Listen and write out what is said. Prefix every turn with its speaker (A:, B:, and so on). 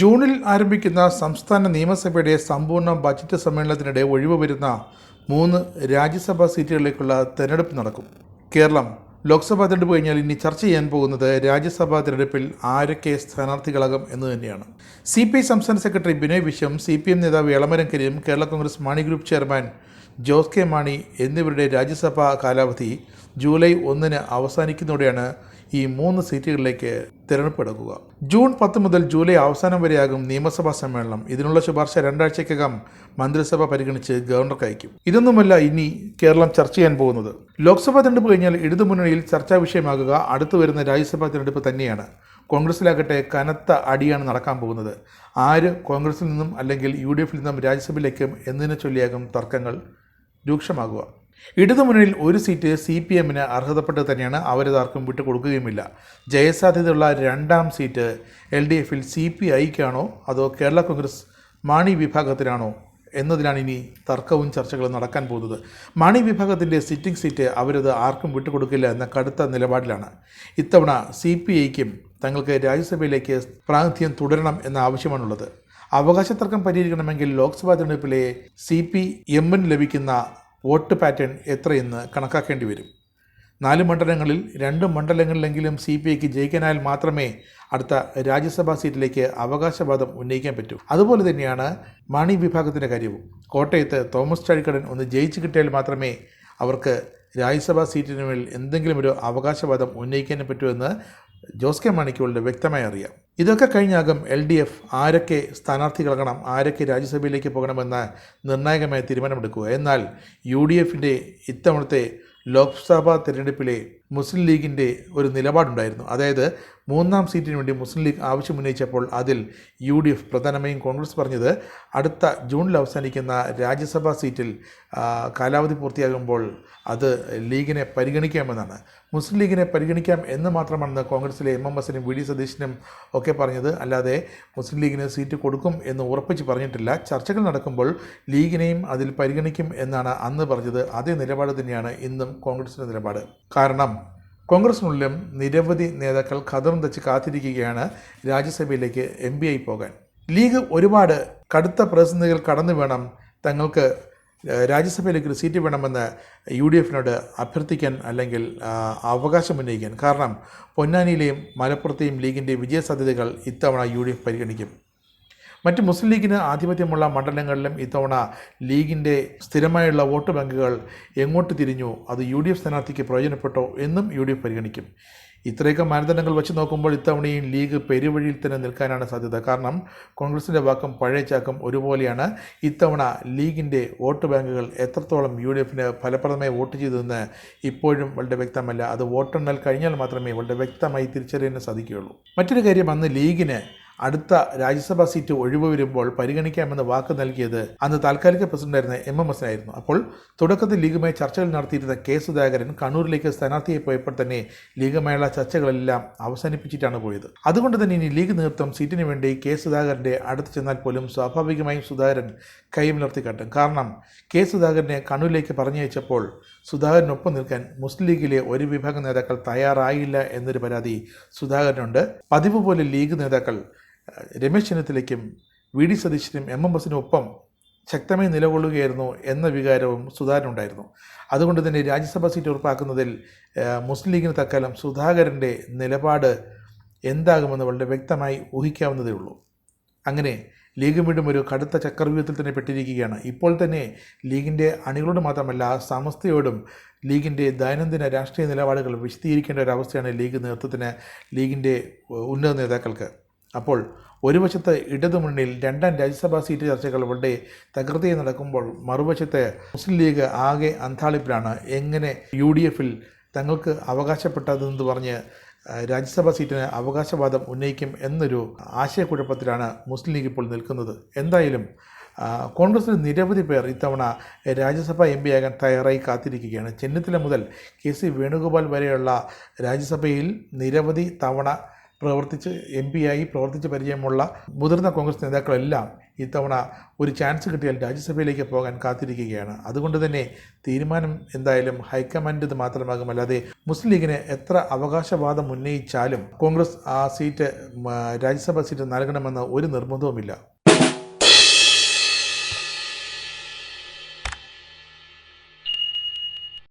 A: ജൂണിൽ ആരംഭിക്കുന്ന സംസ്ഥാന നിയമസഭയുടെ സമ്പൂർണ ബജറ്റ് സമ്മേളനത്തിനിടെ ഒഴിവ് വരുന്ന മൂന്ന് രാജ്യസഭാ സീറ്റുകളിലേക്കുള്ള തെരഞ്ഞെടുപ്പ് നടക്കും. കേരളം ലോക്സഭാ തെരഞ്ഞെടുപ്പ് കഴിഞ്ഞാൽ ഇനി ചർച്ച ചെയ്യാൻ പോകുന്നത് രാജ്യസഭാ തെരഞ്ഞെടുപ്പിൽ ആരൊക്കെ സ്ഥാനാർത്ഥികളാകും എന്ന് തന്നെയാണ്. സി പി ഐ സംസ്ഥാന secretary Binoy Viswam C P M നേതാവ് Elamaram Kareem Kerala congress Mani group chairman Jose K Mani എന്നിവരുടെ രാജ്യസഭാ കാലാവധി ജൂലൈ ഒന്നിന് അവസാനിക്കുന്നതോടെയാണ് ഈ മൂന്ന് സീറ്റുകളിലേക്ക് തിരഞ്ഞെടുപ്പ് നടക്കുക ജൂൺ പത്ത് മുതൽ ജൂലൈ അവസാനം വരെയാകും നിയമസഭാ സമ്മേളനം. ഇതിനുള്ള ശുപാർശ രണ്ടാഴ്ചക്കകം മന്ത്രിസഭ പരിഗണിച്ച് ഗവർണർക്ക് അയക്കും ഇതൊന്നുമല്ല ഇനി കേരളം ചർച്ച ചെയ്യാൻ പോകുന്നത്. ലോക്സഭാ തെരഞ്ഞെടുപ്പ് കഴിഞ്ഞാൽ ഇടതുമുന്നണിയിൽ ചർച്ചാ വിഷയമാകുക അടുത്തു വരുന്ന രാജ്യസഭാ തെരഞ്ഞെടുപ്പ് തന്നെയാണ്. കോൺഗ്രസിലാകട്ടെ കനത്ത അടിയാണ് നടക്കാൻ പോകുന്നത്. ആര് കോൺഗ്രസിൽ നിന്നും അല്ലെങ്കിൽ യു ഡി എഫിൽ നിന്നും രാജ്യസഭയിലേക്കും എന്നതിനെ ചൊല്ലിയാകും തർക്കങ്ങൾ രൂക്ഷമാകുക. ഇടതുമുന്നണിയിൽ ഒരു സീറ്റ് സി പി എമ്മിന് അർഹതപ്പെട്ടത് തന്നെയാണ് അവരതാർക്കും വിട്ടുകൊടുക്കുകയുമില്ല. ജയസാധ്യതയുള്ള രണ്ടാം സീറ്റ് എൽ ഡി എഫിൽ സി പി ഐക്കാണോ അതോ കേരള കോൺഗ്രസ് മാണി വിഭാഗത്തിനാണോ എന്നതിലാണ് ഇനി തർക്കവും ചർച്ചകളും നടക്കാൻ പോകുന്നത്. മാണി വിഭാഗത്തിന്റെ സിറ്റിംഗ് സീറ്റ് അവരത് ആർക്കും വിട്ടുകൊടുക്കില്ല എന്ന കടുത്ത നിലപാടിലാണ്. ഇത്തവണ സി പി ഐക്കും തങ്ങൾക്ക് രാജ്യസഭയിലേക്ക് പ്രാതിനിധ്യം തുടരണം എന്ന ആവശ്യമാണുള്ളത്. അവകാശ തർക്കം പരിഹരിക്കണമെങ്കിൽ ലോക്സഭാ തെരഞ്ഞെടുപ്പിലെ സി പി എമ്മിന് ലഭിക്കുന്ന വോട്ട് പാറ്റേൺ എത്രയെന്ന് കണക്കാക്കേണ്ടി വരും. നാല് മണ്ഡലങ്ങളിൽ രണ്ട് മണ്ഡലങ്ങളിലെങ്കിലും സി പി ഐക്ക് ജയിക്കാനായാൽ മാത്രമേ അടുത്ത രാജ്യസഭാ സീറ്റിലേക്ക് അവകാശവാദം ഉന്നയിക്കാൻ പറ്റൂ. അതുപോലെ തന്നെയാണ് മണി വിഭാഗത്തിന്റെ കാര്യവും. കോട്ടയത്ത് തോമസ് ചാഴിക്കടൻ ഒന്ന് ജയിച്ചു കിട്ടിയാൽ മാത്രമേ അവർക്ക് രാജ്യസഭാ സീറ്റിന് മേൽ എന്തെങ്കിലും ഒരു അവകാശവാദം ഉന്നയിക്കാൻ പറ്റുമെന്ന് ജോസ് കെ മാണിക്കുകളുടെ വ്യക്തമായി അറിയാം. ഇതൊക്കെ കഴിഞ്ഞാകും എൽ ഡി എഫ് ആരൊക്കെ സ്ഥാനാർത്ഥികളാകണം ആരൊക്കെ രാജ്യസഭയിലേക്ക് പോകണമെന്ന നിർണായകമായ തീരുമാനമെടുക്കുക. എന്നാൽ യു ഡി എഫിന്റെ ഇത്തവണത്തെ ലോക്സഭാ തിരഞ്ഞെടുപ്പിലെ മുസ്ലിം ലീഗിന്റെ ഒരു നിലപാടുണ്ടായിരുന്നു. അതായത് മൂന്നാം സീറ്റിന് വേണ്ടി മുസ്ലിം ലീഗ് ആവശ്യമുന്നയിച്ചപ്പോൾ അതിൽ യു ഡി എഫ് പ്രധാനമായും കോൺഗ്രസ് പറഞ്ഞത് അടുത്ത ജൂണിൽ അവസാനിക്കുന്ന രാജ്യസഭാ സീറ്റിൽ കാലാവധി പൂർത്തിയാകുമ്പോൾ അത് ലീഗിനെ പരിഗണിക്കാമെന്നാണ്. മുസ്ലിം ലീഗിനെ പരിഗണിക്കാം എന്ന് മാത്രമാണ് കോൺഗ്രസിലെ എം എം എസിനും വി ഡി സതീശനും ഒക്കെ പറഞ്ഞത്. അല്ലാതെ മുസ്ലിം ലീഗിന് സീറ്റ് കൊടുക്കും എന്ന് ഉറപ്പിച്ച് പറഞ്ഞിട്ടില്ല. ചർച്ചകൾ നടക്കുമ്പോൾ ലീഗിനെയും അതിൽ പരിഗണിക്കും എന്നാണ് അന്ന് പറഞ്ഞത്. അതേ നിലപാട് തന്നെയാണ് ഇന്നും കോൺഗ്രസിന്റെ നിലപാട്. കാരണം കോൺഗ്രസിനുള്ളിലും നിരവധി നേതാക്കൾ കഥം തച്ച് കാത്തിരിക്കുകയാണ് രാജ്യസഭയിലേക്ക് എം പി ആയി പോകാൻ. ലീഗ് ഒരുപാട് കടുത്ത പ്രതിസന്ധികൾ കടന്നു വേണം തങ്ങൾക്ക് രാജ്യസഭയിലേക്ക് ഒരു സീറ്റ് വേണമെന്ന് യു ഡി എഫിനോട് അഭ്യർത്ഥിക്കാൻ അല്ലെങ്കിൽ അവകാശമുന്നയിക്കാൻ കാരണം പൊന്നാനിയിലെയും മലപ്പുറത്തെയും ലീഗിന്റെ വിജയസാധ്യതകൾ ഇത്തവണ യു ഡി എഫ് പരിഗണിക്കും. മറ്റ് മുസ്ലിം ലീഗിന് ആധിപത്യമുള്ള മണ്ഡലങ്ങളിലും ഇത്തവണ ലീഗിന്റെ സ്ഥിരമായുള്ള വോട്ട് ബാങ്കുകൾ എങ്ങോട്ട് തിരിഞ്ഞു? അത് യു ഡി എഫ് സ്ഥാനാർത്ഥിക്ക് പ്രയോജനപ്പെട്ടോ എന്നും യു ഡി എഫ് പരിഗണിക്കും. ഇത്രയൊക്കെ മാനദണ്ഡങ്ങൾ വെച്ച് നോക്കുമ്പോൾ ഇത്തവണയും ലീഗ് പെരുവഴിയിൽ തന്നെ നിൽക്കാനാണ് സാധ്യത. കാരണം കോൺഗ്രസിന്റെ വാക്കും പഴയ ചാക്കും ഒരുപോലെയാണ് ഇത്തവണ ലീഗിന്റെ വോട്ട് ബാങ്കുകൾ എത്രത്തോളം യു ഡി എഫിന് ഫലപ്രദമായി വോട്ട് ചെയ്തതെന്ന് ഇപ്പോഴും വളരെ വ്യക്തമല്ല. അത് വോട്ടെണ്ണൽ കഴിഞ്ഞാൽ മാത്രമേ വളരെ വ്യക്തമായി തിരിച്ചറിയാൻ സാധിക്കുകയുള്ളൂ. മറ്റൊരു കാര്യം അന്ന് ലീഗിന് അടുത്ത രാജ്യസഭാ സീറ്റ് ഒഴിവ് വരുമ്പോൾ പരിഗണിക്കാമെന്ന് വാക്ക് നൽകിയത് അന്ന് താൽക്കാലിക പ്രസിഡന്റായിരുന്ന എം എം എസ് ആയിരുന്നു അപ്പോൾ തുടക്കത്തിൽ ലീഗുമായി ചർച്ചകൾ നടത്തിയിരുന്ന കെ സുധാകരൻ കണ്ണൂരിലേക്ക് സ്ഥാനാർത്ഥിയെ പോയപ്പോൾ തന്നെ ലീഗുമായുള്ള ചർച്ചകളെല്ലാം അവസാനിപ്പിച്ചിട്ടാണ് പോയത്. അതുകൊണ്ട് തന്നെ ഇനി ലീഗ് നേതൃത്വം സീറ്റിന് വേണ്ടി കെ സുധാകരന്റെ അടുത്ത് ചെന്നാൽ പോലും സ്വാഭാവികമായും സുധാകരൻ കൈമലർത്തി കാട്ടും. കാരണം കെ സുധാകരനെ കണ്ണൂരിലേക്ക് പറഞ്ഞയച്ചപ്പോൾ സുധാകരനൊപ്പം നിൽക്കാൻ മുസ്ലിം ലീഗിലെ ഒരു വിഭാഗം നേതാക്കൾ തയ്യാറായില്ല എന്നൊരു പരാതി സുധാകരനുണ്ട്. പതിവ് പോലെ ലീഗ് നേതാക്കൾ രമേശ് ചെന്നിത്തലയ്ക്കും വി ഡി സതീശനും എം എം എസിനും ഒപ്പം ശക്തമായി നിലകൊള്ളുകയായിരുന്നു എന്ന വികാരവും സുധാകരനുണ്ടായിരുന്നു. അതുകൊണ്ട് തന്നെ രാജ്യസഭാ സീറ്റ് ഉറപ്പാക്കുന്നതിൽ മുസ്ലിം ലീഗിന് തക്കാലം സുധാകരന്റെ നിലപാട് എന്താകുമെന്ന് വളരെ വ്യക്തമായി ഊഹിക്കാവുന്നതേ ഉള്ളൂ. അങ്ങനെ ലീഗ് വീണ്ടും ഒരു കടുത്ത ചക്രവ്യൂഹത്തിൽ തന്നെ പെട്ടിരിക്കുകയാണ്. ഇപ്പോൾ തന്നെ ലീഗിന്റെ അണികളോട് മാത്രമല്ല സമസ്തയോടും ലീഗിന്റെ ദൈനംദിന രാഷ്ട്രീയ നിലപാടുകൾ വിശദീകരിക്കേണ്ട ഒരു അവസ്ഥയാണ് ലീഗ് നേതൃത്വത്തിന് ലീഗിന്റെ ഉന്നത നേതാക്കൾക്ക്. അപ്പോൾ ഒരു വശത്ത് ഇടതുമുന്നണിയിൽ രണ്ടാം രാജ്യസഭാ സീറ്റ് ചർച്ചകൾ വളരെ തകൃതി നടക്കുമ്പോൾ മറുവശത്ത് മുസ്ലിം ലീഗ് ആകെ അന്താളിപ്പിലാണ് എങ്ങനെ യു ഡി എഫിൽ തങ്ങൾക്ക് അവകാശപ്പെട്ടതെന്ന് പറഞ്ഞ് രാജ്യസഭാ സീറ്റിന് അവകാശവാദം ഉന്നയിക്കും എന്നൊരു ആശയക്കുഴപ്പത്തിലാണ് മുസ്ലിം ലീഗ് ഇപ്പോൾ നിൽക്കുന്നത്. എന്തായാലും കോൺഗ്രസിന് നിരവധി പേർ ഇത്തവണ രാജ്യസഭ എം പിയാകാൻ തയ്യാറായി കാത്തിരിക്കുകയാണ്. ചെന്നിത്തല മുതൽ കെ സി വേണുഗോപാൽ വരെയുള്ള രാജ്യസഭയിൽ നിരവധി തവണ പ്രവർത്തിച്ച് എം ആയി പ്രവർത്തിച്ച് പരിചയമുള്ള മുതിർന്ന കോൺഗ്രസ് നേതാക്കളെല്ലാം ഇത്തവണ ഒരു ചാൻസ് കിട്ടിയാൽ രാജ്യസഭയിലേക്ക് പോകാൻ കാത്തിരിക്കുകയാണ്. അതുകൊണ്ട് തന്നെ തീരുമാനം എന്തായാലും ഹൈക്കമാൻഡ് മാത്രമാകും അല്ലാതെ മുസ്ലിം ലീഗിന് എത്ര അവകാശവാദം ഉന്നയിച്ചാലും കോൺഗ്രസ് ആ സീറ്റ് രാജ്യസഭാ സീറ്റ് നൽകണമെന്ന് ഒരു നിർബന്ധവുമില്ല.